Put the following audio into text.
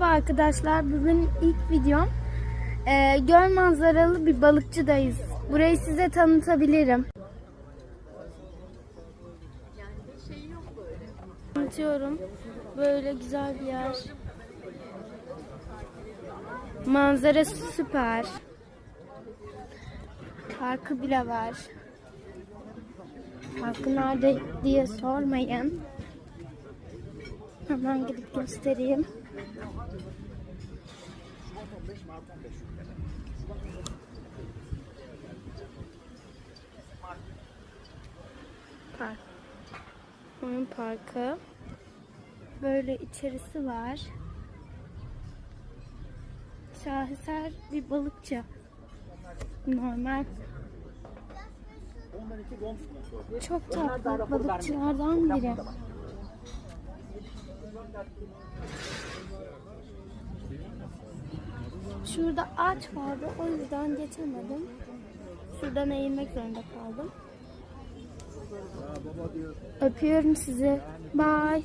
Merhaba arkadaşlar. Bugün ilk videom. Ee, göl manzaralı bir balıkçıdayız. Burayı size tanıtabilirim. Tanıtıyorum. Böyle güzel bir yer. Manzarası süper. Parkı bile var. Parkı nerede diye sormayın. Hemen gidip göstereyim. Park. Oyun parkı. Böyle içerisi var. Şaheser bir balıkçı. Normal. Çok tatlı balıkçılardan biri. Şurada ağaç vardı o yüzden geçemedim. Şuradan eğilmek zorunda kaldım. Öpüyorum sizi. Bye.